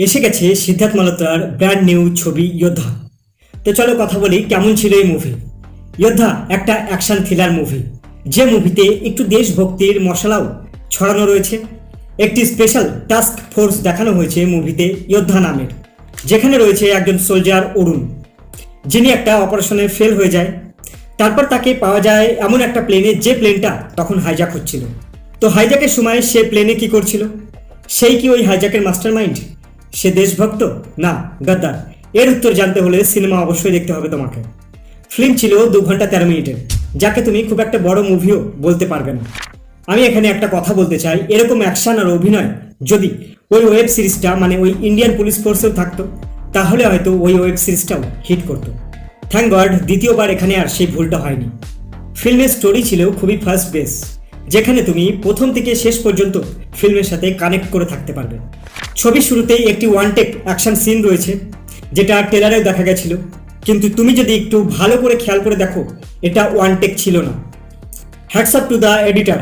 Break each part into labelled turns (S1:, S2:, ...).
S1: এসে গেছে Siddharth মালহোত্রার brand new ছবি যোদ্ধা। তো চলো কথা বলি, কেমন ছিল এই মুভি যোদ্ধা, একটা অ্যাকশন থ্রিলার মুভি যে মুভিতে একটু দেশভক্তির মশলাও ছড়ানো রয়েছে। একটি স্পেশাল টাস্ক ফোর্স দেখানো হয়েছে মুভিতে যোদ্ধা নামের। যেখানে রয়েছে একজন সোলজার অরুণ। যিনি একটা অপারেশনে ফেল হয়ে যায়। তারপর তাকে পাওয়া যায় এমন একটা প্লেনে যে প্লেনটা তখন হাইজ্যাক হচ্ছিল। তো হাইজ্যাকের সময় সে প্লেনে কি করছিল? সেই কি ওই হাইজ্যাকের মাস্টার মাইন্ড সে দেশভক্ত? না, গদ্দার। এর উত্তর জানতে হলে সিনেমা অবশ্যই দেখতে হবে তোমাকে। ফিল্ম ছিল দু ঘণ্টা তেরো মিনিটের, যাকে তুমি খুব একটা বড় মুভিও বলতে পারবে না। আমি এখানে একটা কথা বলতে চাই, এরকম অ্যাকশন আর অভিনয়, যদি ওই ওয়েব সিরিজটা মানে ওই ইন্ডিয়ান পুলিশ ফোর্সেও থাকতো, তাহলে হয়তো ওই ওয়েব সিরিজটাও হিট করতো। থ্যাংক গড দ্বিতীয়বার এখানে আর সেই ভুলটা হয়নি। ফিল্মের স্টোরি ছিল খুবই ফার্স্ট বেস যেখানে তুমি প্রথম থেকে শেষ পর্যন্ত ফিল্মের সাথে কানেক্ট করে থাকতে পারবে। ছবির শুরুতেই একটি ওয়ান টেক অ্যাকশন সিন রয়েছে, যেটা ট্রেলারেও দেখা গেছিল। কিন্তু তুমি যদি একটু ভালো করে খেয়াল করে দেখো, এটা ওয়ান টেক ছিল না। Hats up to the editor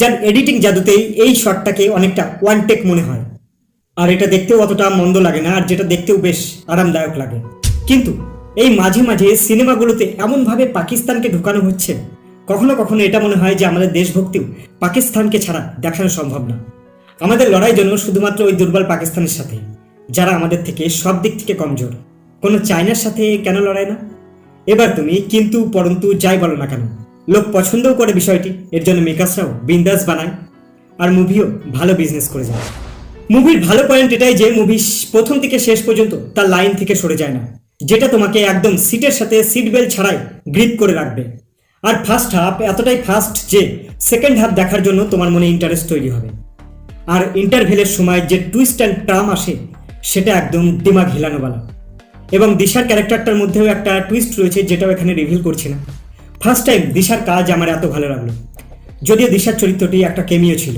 S1: যার এডিটিং জাদুতেই এই শটটাকে অনেকটা ওয়ান টেক মনে হয়। আর এটা দেখতেও অতটা মন্দ লাগে না, আর যেটা দেখতেও বেশ আরামদায়ক লাগে। কিন্তু এই মাঝে মাঝে সিনেমাগুলোতে এমনভাবে পাকিস্তানকে ঢুকানো হচ্ছে কখনো কখনো এটা মনে হয় যে আমাদের দেশভক্তিও পাকিস্তানকে ছাড়া দেখানো সম্ভব না। আমাদের লড়াই জন্য শুধুমাত্র ওই দুর্বল পাকিস্তানের সাথে, যারা আমাদের থেকে সব দিক থেকে কমজোর। কোনো চায়নার সাথে কেন লড়াই না? এবার তুমি কিন্তু, পরন্তু, যাই বলো না কেন, লোক পছন্দও করে বিষয়টি, এর জন্য মেকার্সরাও বিন্দাস বানায় আর মুভিও ভালো বিজনেস করে যায়। মুভির ভালো পয়েন্ট এটাই যে মুভি প্রথম থেকে শেষ পর্যন্ত তার লাইন থেকে সরে যায় না, যেটা তোমাকে একদম সিটের সাথে সিট বেল্ট ছাড়াই গ্রিপ করে রাখবে। আর ফার্স্ট হাফ এতটাই ফাস্ট যে সেকেন্ড হাফ দেখার জন্য তোমার মনে ইন্টারেস্ট তৈরি হবে। আর ইন্টারভেলের সময় যে টুইস্ট অ্যান্ড টার্ম আসে, সেটা একদম দিমাগ হিলানোওয়ালা এবং দিশার ক্যারেক্টারটার মধ্যেও একটা টুইস্ট রয়েছে যেটাও এখানে রিভিল করছি না। ফার্স্ট টাইম দিশার কাজ আমার এত ভালো লাগল। যদিও দিশার চরিত্রটি একটা কেমিও ছিল।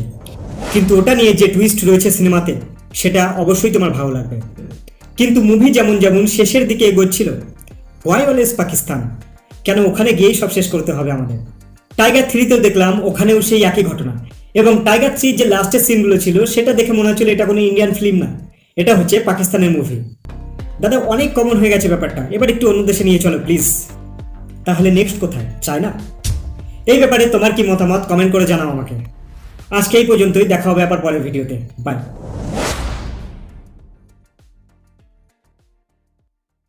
S1: কিন্তু ওটা নিয়ে যে টুইস্ট রয়েছে সিনেমাতে, সেটা অবশ্যই তোমার ভালো লাগবে। কিন্তু মুভি যেমন যেমন শেষের দিকে এগোচ্ছিল ওয়াই অলওয়েজ পাকিস্তান কেন ওখানে গিয়েই সব শেষ করতে হবে আমাদের? টাইগার থ্রিতেও দেখলাম, ওখানেও সেই একই ঘটনা। এবং টাইগার থ্রির যে লাস্টের সিনগুলো ছিল, সেটা দেখে মনে হচ্ছিল এটা কোনো ইন্ডিয়ান ফিল্ম না। এটা হচ্ছে পাকিস্তানের মুভি দাদা, অনেক কমন হয়ে গেছে ব্যাপারটা। এবার একটু অন্য দেশে নিয়ে চলো প্লিজ তাহলে নেক্সট কোথায়? চায়না এই ব্যাপারে তোমার কি মতামত? কমেন্ট করে জানাও আমাকে। আজকে এই পর্যন্তই, দেখা হবে আবার পরের ভিডিওতে বাই